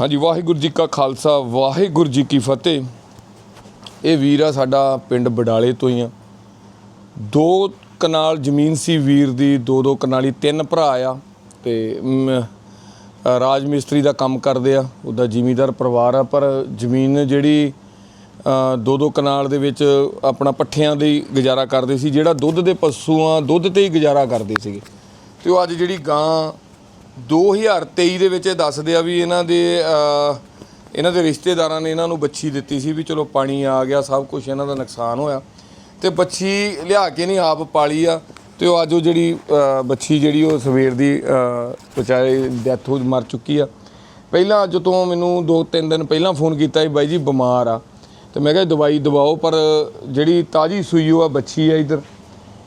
ਹਾਂਜੀ, ਵਾਹਿਗੁਰੂ ਜੀ ਕਾ ਖਾਲਸਾ, ਵਾਹਿਗੁਰੂ ਜੀ ਕੀ ਫਤਿਹ। ਇਹ ਵੀਰ ਆ ਸਾਡਾ ਪਿੰਡ ਬਡਾਲੇ ਤੋਂ ਹੀ ਆ। ਦੋ ਕਨਾਲ ਜ਼ਮੀਨ ਸੀ ਵੀਰ ਦੀ, ਦੋ ਦੋ ਕਨਾਲੀ, ਤਿੰਨ ਭਰਾ ਆ ਤੇ ਰਾਜ ਮਿਸਤਰੀ ਦਾ ਕੰਮ ਕਰਦੇ ਆ, ਉਹਦਾ ਜ਼ਿਮੀਦਾਰ ਪਰਿਵਾਰ ਆ, ਪਰ ਜ਼ਮੀਨ ਜਿਹੜੀ ਦੋ ਦੋ ਕਨਾਲ ਦੇ ਵਿੱਚ ਆਪਣਾ ਪੱਠਿਆਂ ਦੇ ਗੁਜ਼ਾਰਾ ਕਰਦੇ ਸੀ, ਜਿਹੜਾ ਦੁੱਧ ਦੇ ਪਸ਼ੂਆਂ, ਦੁੱਧ ਤੇ ਹੀ ਗੁਜ਼ਾਰਾ ਕਰਦੇ ਸੀਗੇ। ਤੇ ਉਹ ਅੱਜ ਜਿਹੜੀ ਗਾਂ 2023 ਦੇ ਵਿੱਚ ਇਹ ਦੱਸਦੇ ਆ ਵੀ ਇਹਨਾਂ ਦੇ ਇਹਨਾਂ ਦੇ ਰਿਸ਼ਤੇਦਾਰਾਂ ਨੇ ਇਹਨਾਂ ਨੂੰ ਬੱਚੀ ਦਿੱਤੀ ਸੀ ਵੀ ਚਲੋ ਪਾਣੀ ਆ ਗਿਆ ਸਭ ਕੁਝ ਇਹਨਾਂ ਦਾ ਨੁਕਸਾਨ ਹੋਇਆ। ਤੇ ਬੱਚੀ ਲਿਆ ਕੇ ਨਹੀਂ ਆਪ ਪਾਲੀ ਆ ਤੇ ਉਹ ਅੱਜ ਉਹ ਜਿਹੜੀ ਅ, ਬੱਚੀ ਜਿਹੜੀ ਉਹ ਸਵੇਰ ਦੀ ਅ, ਵਿਚਾਰੇ ਡੈਥ ਹੋ ਮਰ ਚੁੱਕੀ ਆ। ਪਹਿਲਾਂ ਅੱਜ ਤੋਂ ਮੈਨੂੰ 2-3 ਦਿਨ ਪਹਿਲਾਂ ਫੋਨ ਕੀਤਾ ਸੀ ਬਾਈ ਜੀ ਬਿਮਾਰ ਆ ਤੇ ਮੈਂ ਕਿਹਾ ਦਵਾਈ ਦਵਾਓ ਪਰ ਜਿਹੜੀ ਤਾਜੀ ਸੂਈ ਉਹ ਆ ਬੱਚੀ ਆ ਇਧਰ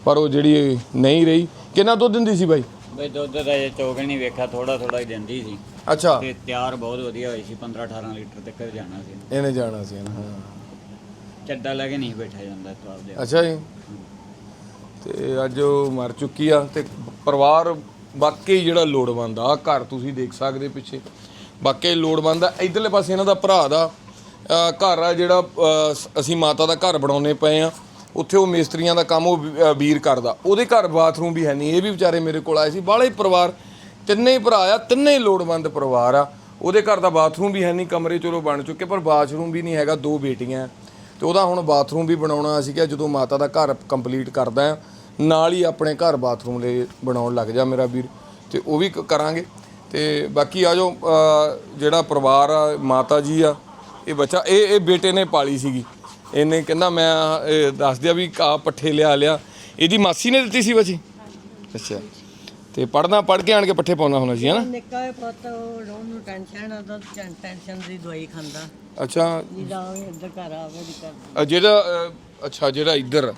ਪਰ ਉਹ ਜਿਹੜੀ ਨਹੀਂ ਰਹੀ। ਕਿੰਨਾ ਦੁੱਧ ਦਿੰਦੀ ਸੀ ਬਾਈ? ਬਈ ਦੁੱਧ ਦਾ ਜੇ ਚੋਗ ਨਹੀਂ ਵੇਖਿਆ ਥੋੜਾ ਥੋੜਾ ਹੀ ਦਿੰਦੀ ਸੀ। ਅੱਛਾ। ਤੇ ਤਿਆਰ ਬਹੁਤ ਵਧੀਆ ਹੋਈ ਸੀ 15 18 ਲੀਟਰ ਤੱਕ ਜਾਣਾ ਸੀ। ਇਹਨੇ ਜਾਣਾ ਸੀ ਨਾ ਹਾਂ। ਚੱਡਾ ਲੈ ਕੇ ਨਹੀਂ ਬੈਠਾ ਜਾਂਦਾ ਸਵਾਦ ਦੇ ਅੱਛਾ ਜੀ। ਤੇ ਅੱਜ ਉਹ ਮਰ ਚੁੱਕੀ ਆ ਤੇ ਪਰਿਵਾਰ ਵਾਕਈ ਜਿਹੜਾ ਲੋੜਵੰਦ ਆ ਘਰ ਤੁਸੀਂ ਦੇਖ ਸਕਦੇ ਪਿੱਛੇ। ਵਾਕਈ ਲੋੜਵੰਦ ਆ ਇਧਰਲੇ ਪਾਸੇ ਇਹਨਾਂ ਦਾ ਭਰਾ ਦਾ ਅਹ, ਘਰ ਆ ਜਿਹੜਾ ਅਹ, ਸ- ਅਸੀਂ ਮਾਤਾ ਦਾ ਘਰ ਬਣਾਉਨੇ ਪਏ ਆ। ਉੱਥੇ ਉਹ ਮਿਸਤਰੀਆਂ ਦਾ ਕੰਮ ਉਹ ਵੀਰ ਕਰਦਾ। ਉਹਦੇ ਘਰ ਬਾਥਰੂਮ ਵੀ ਹੈ ਨਹੀਂ। ਇਹ ਵੀ ਵਿਚਾਰੇ ਮੇਰੇ ਕੋਲ ਆਏ ਸੀ। ਬਾਹਲੇ ਪਰਿਵਾਰ, ਤਿੰਨੇ ਹੀ ਭਰਾ ਆ, ਤਿੰਨੇ ਹੀ ਲੋੜਵੰਦ ਪਰਿਵਾਰ ਆ। ਉਹਦੇ ਘਰ ਦਾ ਬਾਥਰੂਮ ਵੀ ਹੈ ਨਹੀਂ, ਕਮਰੇ ਚਲੋ ਬਣ ਚੁੱਕੇ, ਪਰ ਬਾਥਰੂਮ ਵੀ ਨਹੀਂ ਹੈਗਾ, ਦੋ ਬੇਟੀਆਂ ਤੇ ਉਹਦਾ ਹੁਣ ਬਾਥਰੂਮ ਵੀ ਬਣਾਉਣਾ ਅਸੀਂ ਕਿਹਾ ਜਦੋਂ ਮਾਤਾ ਦਾ ਘਰ ਕੰਪਲੀਟ ਕਰਦਾ ਆ, ਨਾਲ ਹੀ ਆਪਣੇ ਘਰ ਬਾਥਰੂਮ ਲਈ ਬਣਾਉਣ ਲੱਗ ਜਾ ਮੇਰਾ ਵੀਰ। ਤੇ ਉਹ ਵੀ ਕ- ਕਰਾਂਗੇ। ਤੇ ਬਾਕੀ ਆ ਜੋ ਜਿਹੜਾ ਪਰਿਵਾਰ ਆ, ਮਾਤਾ ਜੀ ਆ, ਇਹ ਬੱਚਾ, ਇਹ ਇਹ ਬੇਟੇ ਨੇ ਪਾਲੀ ਸੀਗੀ। ਇਹਨੇ ਕਹਿੰਦਾ ਮੈਂ ਇਹ ਦੱਸ ਦਿਆ ਵੀ ਕਾ ਪੱਠੇ ਲਿਆ ਲਿਆ। ਇਹਦੀ ਮਾਸੀ ਨੇ ਦਿੱਤੀ ਸੀ ਬੱਚੀ ਅੱਛਾ। ਤੇ ਪੜਨਾ ਪੜ ਕੇ ਆਣ ਕੇ ਪੱਠੇ ਪਾਉਣਾ ਹੁੰਦਾ ਸੀ ਹਨਾ ਨਿੱਕਾ ਜਿਹਾ ਪੁੱਤ ਉਹ ਉਹਨੂੰ ਟੈਨਸ਼ਨ ਆ ਤਾਂ ਟੈਨਸ਼ਨ ਦੀ ਦਵਾਈ ਖਾਂਦਾ। ਅੱਛਾ। ਜਿਹਦਾ ਉਹ ਇੱਧਰ ਘਰ ਆਵੇ ਦੀ ਕਰਦਾ ਅ, ਜਿਹੜਾ ਅ, ਅੱਛਾ ਜਿਹੜਾ ਇੱਧਰ।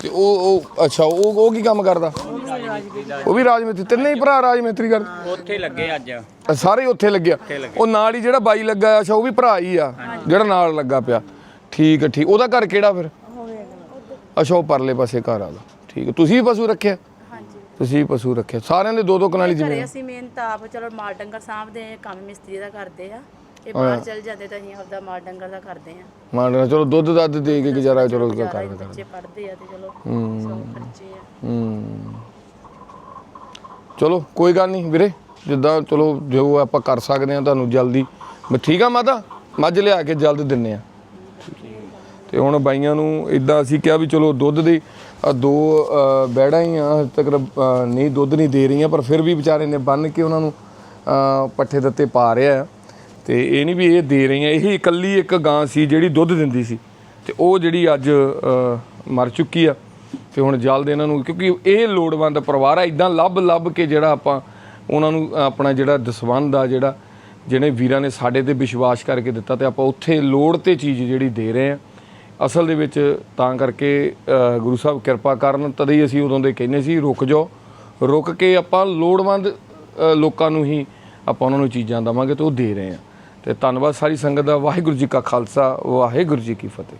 ਤੇ ਉਹ ਉਹ ਅੱਛਾ ਉਹ ਉਹ ਕੀ ਕੰਮ ਕਰਦਾ? ਉਹ ਵੀ ਰਾਜਮਿਸਤਰੀ ਤਿੰਨੇ ਹੀ ਭਰਾ ਰਾਜਮਿਸਤਰੀ ਕਰਦੇ। ਉੱਥੇ ਲੱਗੇ ਅੱਜ। ਸਾਰੇ ਹੀ ਉੱਥੇ ਲੱਗਿਆ ਉਹ ਨਾਲ ਹੀ ਜਿਹੜਾ ਬਾਈ ਲੱਗਾ ਆ, ਅੱਛਾ ਉਹ ਵੀ ਭਰਾ ਹੀ ਆ ਜਿਹੜਾ ਨਾਲ ਲੱਗਾ ਪਿਆ। ਠੀਕ ਹੈ ਠੀਕ। ਉਹਦਾ ਘਰ ਕਿਹੜਾ ਫਿਰ? ਅੱਛਾ ਉਹ ਪਰਲੇ ਪਾਸੇ ਘਰ ਆਦਾ ਠੀਕ ਹੈ ਤੁਸੀਂ ਵੀ ਪਸ਼ੂ ਰੱਖਿਆ? ਹਾਂਜੀ। ਤੁਸੀਂ ਵੀ ਪਸ਼ੂ ਰੱਖਿਆ। ਸਾਰਿਆਂ ਦੇ ਦੋ ਦੋ ਕਨਾਲੀ ਘਰੇ ਜ਼ਮੀਨ ਅਸੀਂ ਮਿਹਨਤ ਆਪ ਚਲੋ ਮਾਲ ਡੰਗਰ ਸਾਂਭਦੇ ਆ ਕੰਮ ਮਿਸਤਰੀ ਦਾ ਕਰਦੇ ਆ। ਇਹ ਬਾਹਰ ਚਲ ਜਾਂਦੇ ਤਾਂ ਅਸੀਂ ਆਪਦਾ ਮਾਲ ਡੰਗਰ ਦਾ ਕਰਦੇ ਆ। ਮਾਨ ਚਲੋ ਦੁੱਧ ਦੱਧ ਦੇ ਕੇ ਗੁਜ਼ਾਰਾ ਚਲੋ ਗੁਜ਼ਾਰਾ ਕਰ ਹੀ ਬੱਚੇ ਪੜ੍ਹਦੇ ਆ ਤੇ ਚਲੋ ਹੂੰ। ਸੌ ਖਰਚੇ ਆ। ਹੂੰ। ਚਲੋ ਕੋਈ ਗੱਲ ਨਹੀਂ ਵੀਰੇ। ਜਿੱਦਾਂ ਚਲੋ ਜੋ ਆਪਾਂ ਕਰ ਸਕਦੇ ਆ ਤੁਹਾਨੂੰ ਜਲਦੀ। ਮੈਂ ਠੀਕ ਆ ਮਾਤਾ? ਮੱਝ ਲਿਆ ਕੇ ਜਲਦ ਦਿੰਨੇ ਆ। ਤੇ ਹੁਣ ਬਾਈਆਂ ਨੂੰ ਇਦਾਂ ਅਸੀਂ ਕਿਹਾ ਵੀ ਚਲੋ ਦੁੱਧ ਦੀ ਆਹ ਦੋ ਅਹ, ਬੈੜਾਂ ਹੀ ਆ ਹਜੇ ਤੱਕ ਨਹੀਂ ਦੁੱਧ ਨਹੀਂ ਦੇ ਰਹੀਆਂ ਪਰ ਫਿਰ ਵੀ ਵਿਚਾਰੇ ਨੇ ਬੰਨ ਕੇ ਉਹਨਾਂ ਨੂੰ ਪੱਠੇ ਦਿੱਤੇ ਪਾ ਰਿਹਾ ਆ। ਤੇ ਇਹ ਨਹੀਂ ਵੀ ਇਹ ਦੇ ਰਹੀਆਂ ਇਹ ਇਕੱਲੀ ਇੱਕ ਗਾਂ ਸੀ ਜਿਹੜੀ ਦੁੱਧ ਦਿੰਦੀ ਸੀ। ਤੇ ਉਹ ਜਿਹੜੀ ਅੱਜ ਮਰ ਚੁੱਕੀ ਆ। ਤੇ ਹੁਣ ਜਲਦ ਇਹਨਾਂ ਨੂੰ ਕਿਉਂਕਿ ਇਹ ਲੋੜਵੰਦ ਪਰਿਵਾਰ ਆ ਇਦਾਂ ਲੱਭ ਲੱਭ ਕੇ ਜਿਹੜਾ ਆਪਾਂ ਉਹਨਾਂ ਨੂੰ ਆਪਣਾ ਜਿਹੜਾ ਦਸਵੰਦ ਆ ਜਿਹੜਾ ਜਿਹੜੇ ਵੀਰਾਂ ਨੇ ਸਾਡੇ ਤੇ ਵਿਸ਼ਵਾਸ ਕਰਕੇ ਦਿੱਤਾ ਤੇ ਆਪਾਂ ਉੱਥੇ ਲੋੜ ਤੇ ਚੀਜ਼ ਜਿਹੜੀ ਦੇ ਰਹੇ ਆ ਅਸਲ ਦੇ ਵਿੱਚ ਤਾਂ ਕਰਕੇ ਗੁਰੂ ਸਾਹਿਬ ਕਿਰਪਾ ਕਰਨ, ਤਦ ਹੀ ਅਸੀਂ ਉਦੋਂ ਦੇ ਕਹਿੰਦੇ ਸੀ, ਰੁਕ ਜਾਓ। ਰੁਕ ਕੇ ਆਪਾਂ ਲੋੜਵੰਦ ਲੋਕਾਂ ਨੂੰ ਹੀ ਆਪਾਂ ਉਹਨਾਂ ਨੂੰ ਚੀਜ਼ਾਂ ਦਵਾਂਗੇ ਤੇ ਉਹ ਦੇ ਰਹੇ ਆ ਤੇ ਧੰਨਵਾਦ ਸਾਰੀ ਸੰਗਤ ਦਾ। ਵਾਹਿਗੁਰੂ ਜੀ ਕਾ ਖਾਲਸਾ, ਵਾਹਿਗੁਰੂ ਜੀ ਕੀ ਫਤਿਹ।